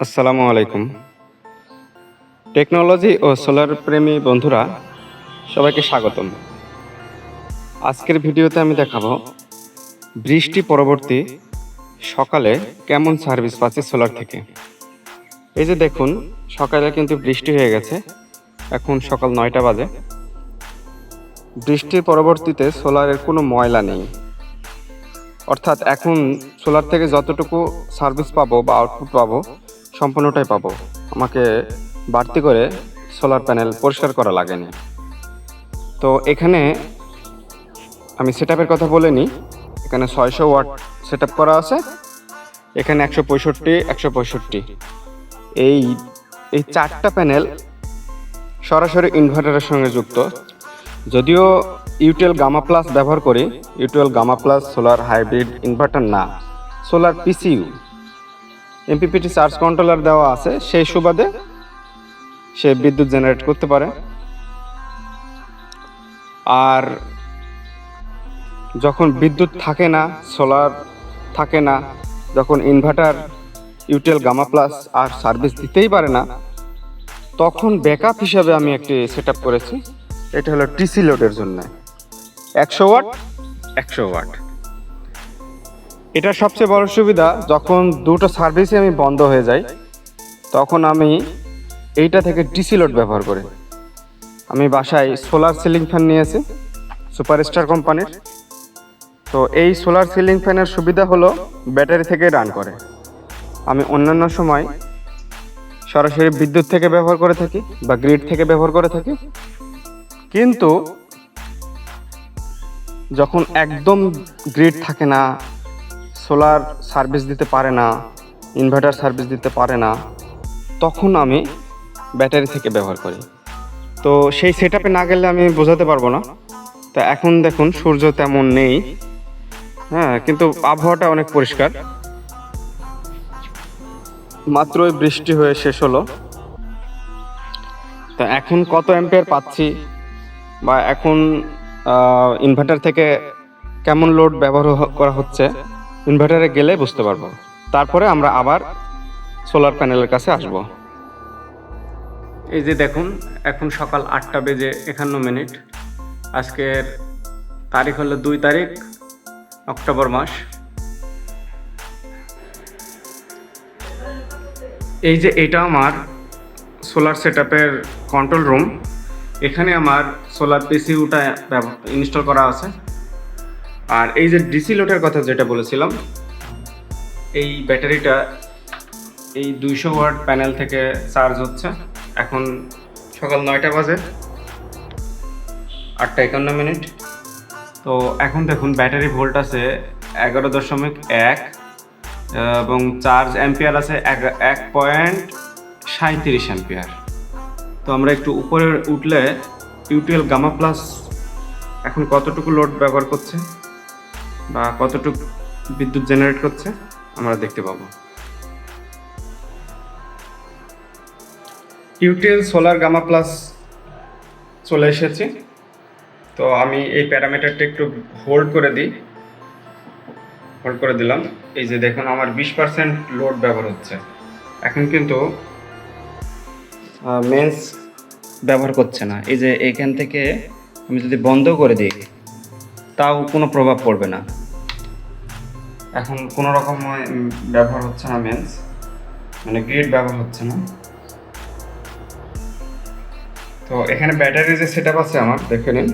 আসসালামু আলাইকুম। টেকনোলজি ও সোলার প্রেমী বন্ধুরা, সবাইকে স্বাগতম। আজকের ভিডিওতে আমি দেখাবো বৃষ্টি পরবর্তী সকালে কেমন সার্ভিস পাচ্ছি সোলার থেকে। এই যে দেখুন, সকালে কিন্তু বৃষ্টি হয়ে গেছে। এখন সকাল নয়টা বাজে। বৃষ্টির পরবর্তীতে সোলারের কোনো ময়লা নেই। অর্থাৎ এখন সোলার থেকে যতটুকু সার্ভিস পাবো বা আউটপুট পাবো সম্পূর্ণটাই পাবো। আমাকে বাড়তি করে সোলার প্যানেল পরিষ্কার করা লাগেনি। তো এখানে আমি সেট কথা বলে নিই। এখানে ছয়শো ওয়াট সেট করা আছে। এখানে একশো পঁয়ষট্টি একশো পঁয়ষট্টি। এই এই চারটা প্যানেল সরাসরি ইনভার্টারের সঙ্গে যুক্ত। যদিও ইউটেল গামা প্লাস ব্যবহার করি UTL gamma plus solar hybrid inverter না। Solar PCU MPPT charge controller দেওয়া আছে, সেই সুবাদে সে বিদ্যুৎ জেনারেট করতে পারে। আর যখন বিদ্যুৎ থাকে না, সোলার থাকে না, যখন ইনভার্টার ইউটেল গামা প্লাস আর সার্ভিস দিতেই পারে না, তখন ব্যাকআপ হিসাবে আমি একটি সেট করেছি। এটা হলো টিসি লোডের জন্য। একশো ওয়াট? একশো ওয়াট। এটা সবচেয়ে বড় সুবিধা, যখন দুটো সার্ভিসই আমি বন্ধ হয়ে যাই, তখন আমি এইটা থেকে ডিসি লোড ব্যবহার করি। আমি বাসায় সোলার সিলিং ফ্যান নিয়েছি সুপারস্টার কোম্পানির তো এই সোলার সিলিং ফ্যানের সুবিধা হলো, ব্যাটারি থেকে রান করে। আমি অন্যান্য সময় সরাসরি বিদ্যুৎ থেকে ব্যবহার করে থাকি বা গ্রিড থেকে ব্যবহার করে থাকি। কিন্তু যখন একদম গ্রিড থাকে না সোলার সার্ভিস দিতে পারে না, ইনভার্টার সার্ভিস দিতে পারে না, তখন আমি ব্যাটারি থেকে ব্যবহার করি। তো সেই সেট না গেলে আমি বোঝাতে পারব না। তা এখন দেখুন, সূর্য তেমন নেই। হ্যাঁ কিন্তু আবহাওয়াটা অনেক পরিষ্কার। মাত্রই বৃষ্টি হয়ে শেষ হলো। তা এখন কত অ্যাম্পিয়ার পাচ্ছি? বা এখন ইনভার্টার থেকে কেমন লোড ব্যবহার করা হচ্ছে? ইনভার্টারে গেলে বুঝতে পারব। তারপরে আমরা আবার সোলার প্যানেলের কাছে আসব। এই যে দেখুন, এখন সকাল আটটা বেজে একান্ন মিনিট। আজকের তারিখ হলো দুই তারিখ, অক্টোবর মাস। এই যে এটা আমার সোলার সেট কন্ট্রোল রুম। এখানে আমার সোলার পিসিউটা ইনস্টল করা আছে। আর এই যে ডিসি লোডের কথা যেটা বলেছিলাম, এই ব্যাটারিটা এই দুইশো ওয়াট প্যানেল থেকে চার্জ হচ্ছে। এখন সকাল নয়টা বাজে, আটটা একান্ন মিনিট। তো এখন দেখুন, ব্যাটারি ভোল্ট আছে এগারো দশমিক এক, এবং চার্জ অ্যাম্পিয়ার আছে এক- পয়েন্ট সাঁত্রিশ অ্যাম্পিয়ার। তো আমরা একটু উপরে উঠলে ইউটিএল গামা প্লাস এখন কতটুকু লোড ব্যবহার করছে? বা কতটুকু বিদ্যুৎ জেনারেট করছে, আমরা দেখতে পাবো। ইউটিএল সোলার গামা প্লাস চলে এসেছে। তো আমি এই প্যারামিটারটা একটু হোল্ড করে দিই। হোল্ড করে দিলাম। এই যে দেখুন, আমার বিশ পার্সেন্ট লোড ব্যবহার হচ্ছে। এখন কিন্তু মেন্স ব্যবহার করছে না। এই যে এখান থেকে আমি যদি বন্ধ করে দিই, তাও কোনো প্রভাব পড়বে না। এখন কোনো রকম ব্যবহার হচ্ছে না মেন্স। মানে গ্রিড ব্যবহার হচ্ছে না। তো এখানে ব্যাটারি যে সেট আছে আমার, দেখে নিন।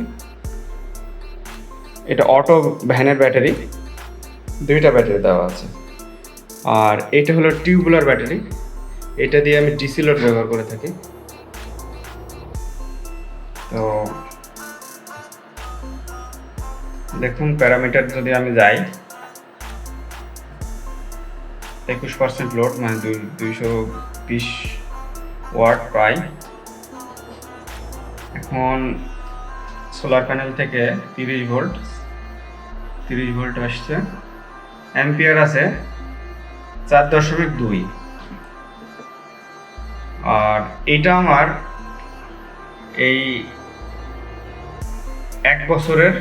এটা অটো ভ্যানের ব্যাটারি। দুইটা ব্যাটারি দেওয়া আছে। আর এটা হলো টিউবুলার ব্যাটারি। এটা দিয়ে আমি ডিসি লোড ব্যবহার করে থাকি। তো দেখুন, প্যারামিটার যদি আমি যাই একুশ পার্সেন্ট লোড মানে দুই, দুইশো বিশ ওয়াট প্রায়। এখন সোলার প্যানেল থেকে তিরিশ ভোল্ট তিরিশ ভোল্ট আসছে। অ্যাম্পিয়ার আছে চার দশমিক দুই। আর এটা আমার এই এক বছরের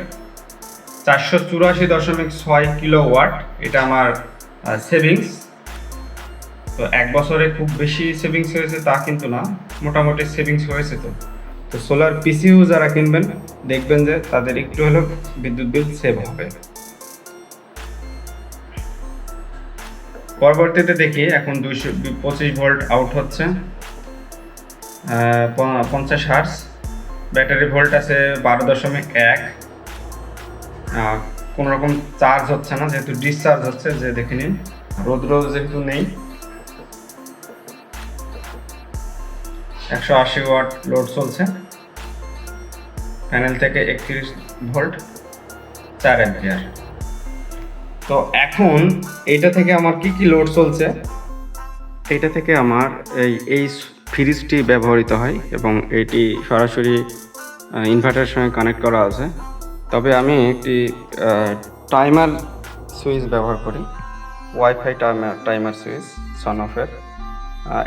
চারশো চুরাশি দশমিক ছয় কিলো ওয়াট এটা আমার সেভিংস তো এক বছরে খুব বেশি সেভিংস হয়েছে তা কিন্তু না মোটামুটি সেভিংস হয়েছে তো। তো সোলার পিসিউ যারা কিনবেন দেখবেন যে তাদের একটু হলেও বিদ্যুৎ বিল সেভ হবে। পরবর্তীতে দেখি এখন দুইশো পঁচিশ ভোল্ট আউট হচ্ছে। পঞ্চাশ হার্স ব্যাটারি ভোল্ট আছে বারো দশমিক এক। আহ, কোনো রকম চার্জ হচ্ছে না যেহেতু ডিসচার্জ হচ্ছে যে দেখে নিন। রোদ রোদ যেহেতু নেই। একশো আশি ওয়াট লোড চলছে। প্যানেল থেকে একত্রিশ ভোল্ট চার অ্যাম্পিয়ার। তো এখন এইটা থেকে আমার কি কি লোড চলছে? এটা থেকে আমার এই এই ফ্রিজটি ব্যবহৃত হয় এবং এটি সরাসরি ইনভার্টারের সঙ্গে কানেক্ট করা আছে। তবে আমি একটি টাইমার সুইচ ব্যবহার করি। Wifi timer timer switch on অফের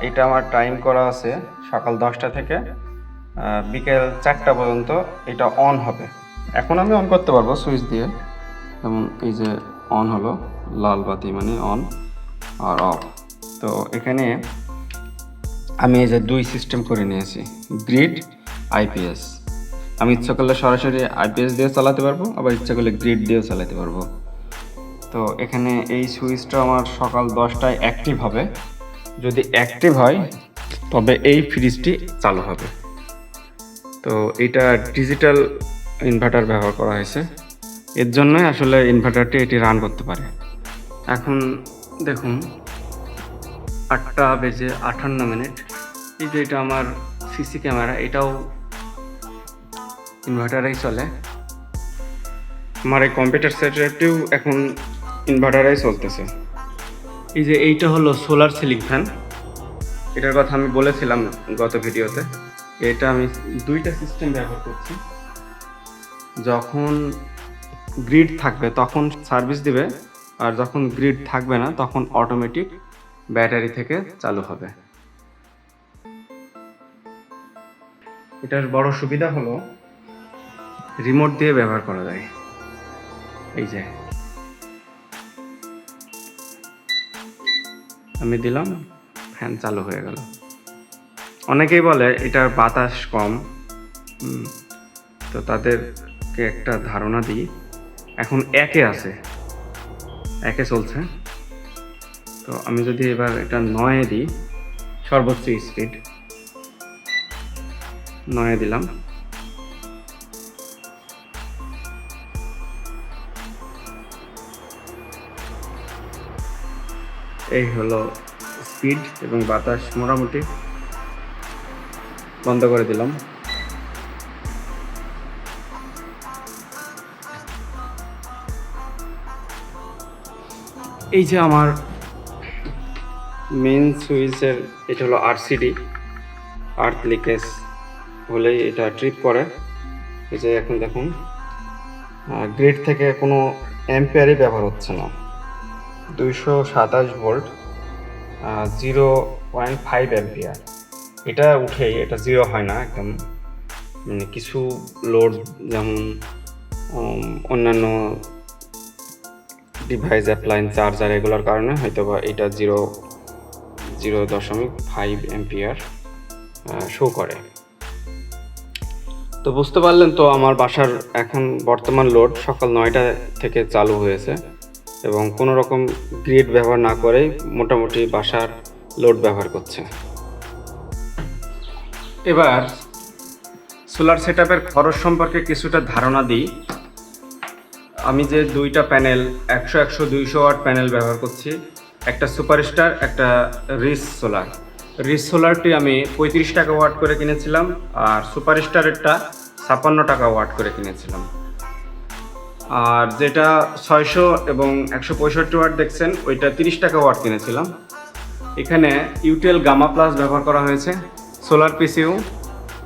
এটা আমার টাইম করা আছে সকাল দশটা থেকে বিকেল চারটা পর্যন্ত এটা অন হবে। এখন আমি অন করতে পারব সুইচ দিয়ে। যেমন এই যে অন হলো, লাল বাতি মানে অন আর অফ তো এখানে আমি এই যে দুই সিস্টেম করে নিয়েছি গ্রিড আইপিএস আমি ইচ্ছা করলে সরাসরি আইপিএস দিয়ে চালাতে পারব, আবার ইচ্ছা করলে গ্রিড দিয়েও চালাতে পারব। তো এখানে এই সুইচটা আমার সকাল দশটায় অ্যাক্টিভ হবে। যদি অ্যাক্টিভ হয় তবে এই ফ্রিজটি চালু হবে। তো এটা ডিজিটাল ইনভার্টার ব্যবহার করা হয়েছে। এর জন্যই আসলে ইনভার্টারটি এটি রান করতে পারে। এখন দেখুন, আটটা বেজে আটান্ন মিনিট। এই যে এটা আমার সিসি ক্যামেরা, এটাও ইনভার্টারেই চলে। আমার এই কম্পিউটার সেটআপটিও এখন ইনভার্টারেই চলতেছে। এই যে এইটা হলো সোলার সিলিং ফ্যান। এটার কথা আমি বলেছিলাম গত ভিডিওতে। এটা আমি দুইটা সিস্টেম ব্যবহার করছি। যখন গ্রিড থাকবে, তখন সার্ভিস দিবে, আর যখন গ্রিড থাকবে না, তখন অটোমেটিক ব্যাটারি থেকে চালু হবে। এটার বড় সুবিধা হলো রিমোট দিয়ে ব্যবহার করা যায়। এই যে। আমি দিলাম। ফ্যান চালু হয়ে গেল। অনেকেই বলে এটার বাতাস কম। তো তাদেরকে একটা ধারণা দিই, এখন একে আছে, একে চলছে। তো আমি যদি এবার এটা নয়ে দিই, সর্বোচ্চ স্পিড নয়ে দিলাম। এই হলো স্পিড এবং বাতাস মোটামুটি বন্ধ করে দিলাম। এই যে আমার মেন সুইচের, এটা হলো আরসিডি আর্থ লিকেজ হলেই এটা ট্রিপ করে। এই যে এখন দেখুন গ্রিড থেকে কোনো অ্যাম্পিয়ারই ব্যবহার হচ্ছে না। দুইশো সাতাশ volt zero point five ampere এটা উঠেই এটা জিরো হয় না একদম। মানে কিছু লোড যেমন অন্যান্য ডিভাইস অ্যাপ্লায়েন্স চার্জার এগুলোর কারণে হয়তো বা এটা জিরো জিরো দশমিক ফাইভ এম্পিয়ার শো করে। তো বুঝতে পারলেন তো আমার বাসার এখন বর্তমান লোড সকাল নয়টা থেকে চালু হয়েছে। এবং কোনো রকম গ্রিড ব্যবহার না করেই মোটামুটি বাসার লোড ব্যবহার করছে। এবার সোলার সেটআপের খরচ সম্পর্কে কিছুটা ধারণা দিই। আমি যে দুইটা প্যানেল একশো একশো দুইশো ওয়াট প্যানেল ব্যবহার করছি, একটা সুপারস্টার একটা রিস সোলার রিস সোলারটি আমি পঁয়ত্রিশ টাকা ওয়াট করে কিনেছিলাম আর সুপারস্টারেরটা ছাপ্পান্ন টাকা ওয়াট করে কিনেছিলাম। আর যেটা ছয়শো এবং একশো পঁয়ষট্টি ওয়াট দেখছেন, ওইটা তিরিশ টাকা ওয়াট কিনেছিলাম। এখানে ইউটেল গামা প্লাস ব্যবহার করা হয়েছে, সোলার পিসিউ।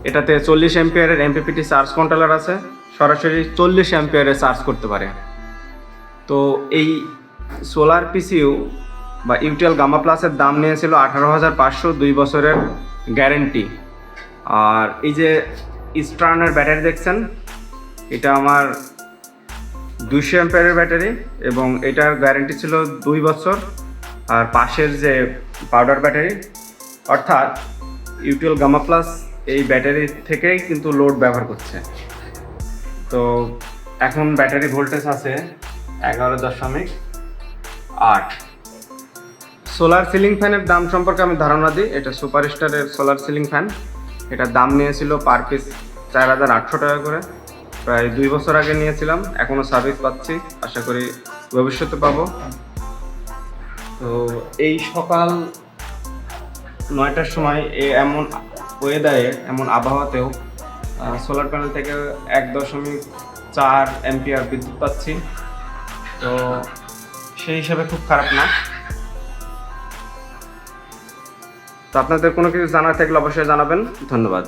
এটাতে চল্লিশ এম্পিয়ারের এমপিপিটি চার্জ কন্ট্রোলার আছে, সরাসরি চল্লিশ অ্যাম্পিয়ারে চার্জ করতে পারে। তো এই সোলার পিসিউ বা ইউটেল গামা প্লাসের দাম নিয়েছিল আঠারো হাজার পাঁচশো দুই বছরের গ্যারেন্টি। আর এই যে ইস্টার্নের ব্যাটারি দেখছেন, এটা আমার দুইশো অ্যাম্পিয়ারের ব্যাটারি এবং এটার গ্যারেন্টি ছিল দুই বছর। আর পাশের যে পাউডার ব্যাটারি, অর্থাৎ ইউটিএল গামা প্লাস এই ব্যাটারি থেকেই কিন্তু লোড ব্যবহার করছে। তো এখন ব্যাটারি ভোল্টেজ আছে এগারো দশমিক আট। সোলার সিলিং ফ্যানের দাম সম্পর্কে আমি ধারণা দিই। এটা সুপারস্টারের সোলার সিলিং ফ্যান এটার দাম নিয়েছিল পার পিস চার হাজার আটশো টাকা করে। প্রায় দুই বছর আগে নিয়েছিলাম এখনও সার্ভিস পাচ্ছি, আশা করি ভবিষ্যতে পাবো। তো এই সকাল নয়টার সময় এ এমন ওয়েদারে এমন আবহাওয়াতেও সোলার প্যানেল থেকে এক দশমিক চার এমপিআর বিদ্যুৎ পাচ্ছি। তো সেই হিসাবে খুব খারাপ না। তো আপনাদের কোনো কিছু জানার থাকলে অবশ্যই জানাবেন। ধন্যবাদ।